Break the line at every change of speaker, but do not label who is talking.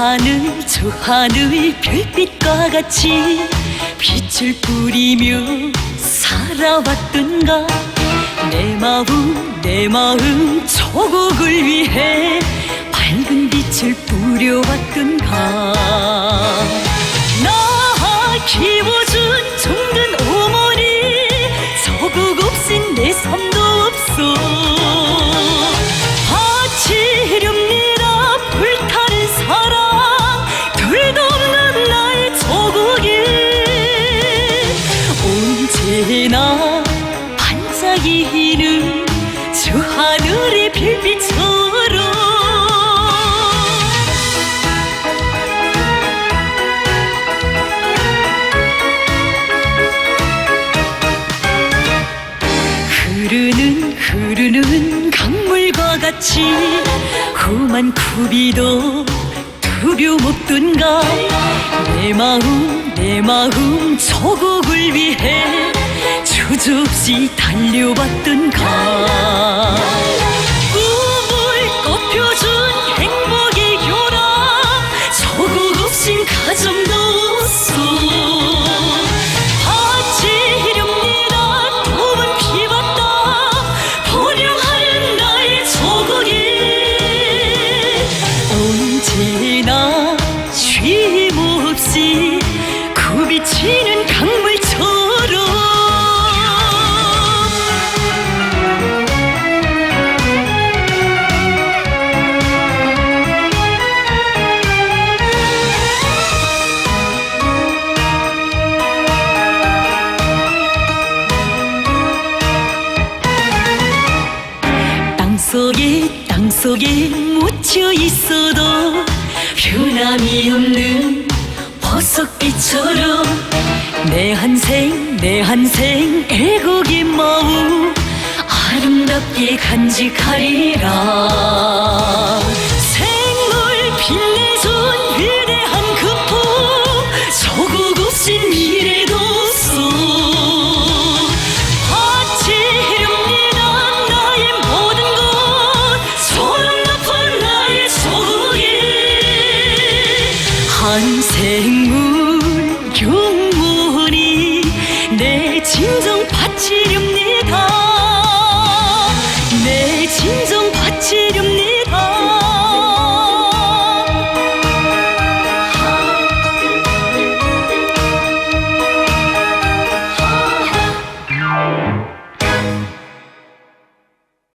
하늘 저 하늘 별빛과 같이 빛을 뿌리며 살아왔던가? 내 마음 내 마음 조국을 위해 밝은 빛을 뿌려왔던가 별빛처럼 흐르는 흐르는 강물과 같이 험한 구비도 두려움 없던가 내 마음 내 마음 조국을 위해 주저없이 달려왔던 굽이치는 강물처럼. 땅속에 땅속에 묻혀 있어도 변함이 없는 보석빛처럼 내 한생 내 한생 애국의 마음 아름답게 간직하리라. 생물 빛내준 위대한 그품 조국 없인 미래도 없어 바치렵니다 나의 모든 것. 소름 높은 나의 조국이. 한 생물 용 心中。